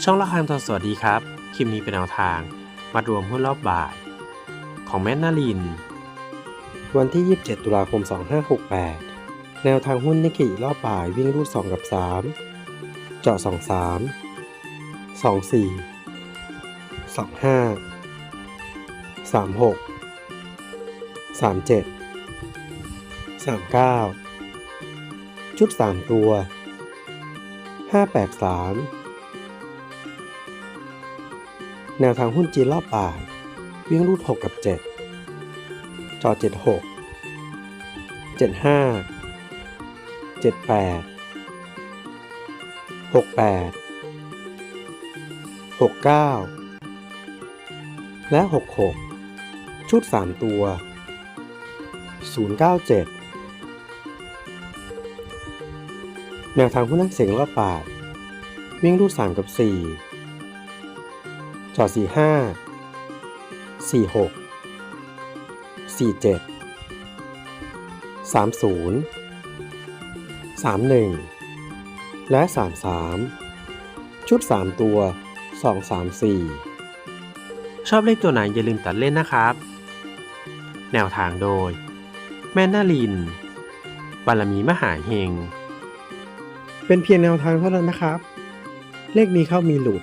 ช่องละครทองสวัสดีครับ คลิปนี้เป็นแนวทาง มารวมหุ้นรอบบ่าย ของแม่นาลิน วันที่ 27 ตุลาคม 2568 แนวทางหุ้นนิกกิรอบบ่ายวิ่งรูด 2 กับ 3 เจาะ 2 3 2 4 2 5 3 6 3 7 3 9 ชุด 3 ตัว 5 8 3 แนวทางหุ้นจีนรอบบ่าย วิ่งรูด 6 กับ 7 จอ 76 75 78 68 69 และ 66 ชุด 3 ตัว 097 แนวทางหุ้นนักเสียงรอบป่าดวิ่งรูด 3 กับ 4 จอ45 46 47 30 31และ33ชุด3ตัว2 3 4ชอบเลขตัวไหนอย่าลืมตัดเล่นนะครับ แนวทางโดย แม่นาลินบารมีมหาเฮง เป็นเพียงแนวทางเท่านั้นนะครับ เลขมีเข้ามีหลุด